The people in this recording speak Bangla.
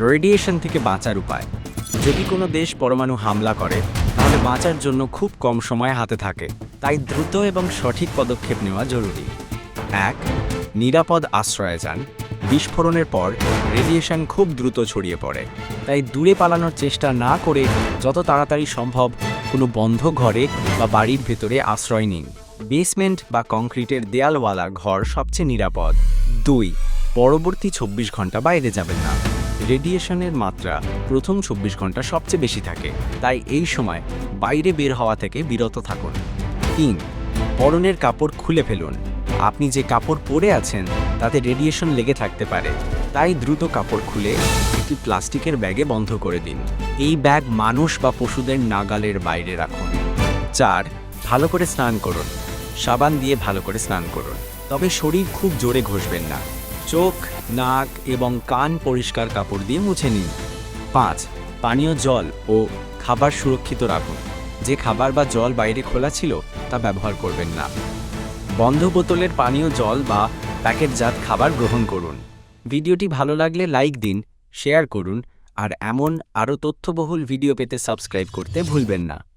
রেডিয়েশন থেকে বাঁচার উপায়। যদি কোনো দেশ পরমাণু হামলা করে, তাহলে বাঁচার জন্য খুব কম সময় হাতে থাকে। তাই দ্রুত এবং সঠিক পদক্ষেপ নেওয়া জরুরি। এক, নিরাপদ আশ্রয়ে যান। বিস্ফোরণের পর রেডিয়েশন খুব দ্রুত ছড়িয়ে পড়ে। তাই দূরে পালানোর চেষ্টা না করে যত তাড়াতাড়ি সম্ভব কোনো বন্ধ ঘরে বা বাড়ির ভেতরে আশ্রয় নিন। বেসমেন্ট বা কংক্রিটের দেয়ালওয়ালা ঘর সবচেয়ে নিরাপদ। দুই, পরবর্তী চব্বিশ ঘণ্টা বাইরে যাবেন না। রেডিয়েশনের মাত্রা প্রথম চব্বিশ ঘণ্টা সবচেয়ে বেশি থাকে। তাই এই সময় বাইরে বের হওয়া থেকে বিরত থাকুন। তিন, পরনের কাপড় খুলে ফেলুন। আপনি যে কাপড় পরে আছেন, তাতে রেডিয়েশন লেগে থাকতে পারে। তাই দ্রুত কাপড় খুলে একটি প্লাস্টিকের ব্যাগে বন্ধ করে দিন। এই ব্যাগ মানুষ বা পশুদের নাগালের বাইরে রাখুন। চার, ভালো করে স্নান করুন। সাবান দিয়ে ভালো করে স্নান করুন। তবে শরীর খুব জোরে ঘষবেন না। চোখ, নাক এবং কান পরিষ্কার কাপড় দিয়ে মুছে নিন। পাঁচ, পানীয় জল ও খাবার সুরক্ষিত রাখুন। যে খাবার বা জল বাইরে খোলা ছিল, তা ব্যবহার করবেন না। বন্ধ বোতলের পানীয় জল বা প্যাকেটজাত খাবার গ্রহণ করুন। ভিডিওটি ভালো লাগলে লাইক দিন, শেয়ার করুন, আর এমন আরও তথ্যবহুল ভিডিও পেতে সাবস্ক্রাইব করতে ভুলবেন না।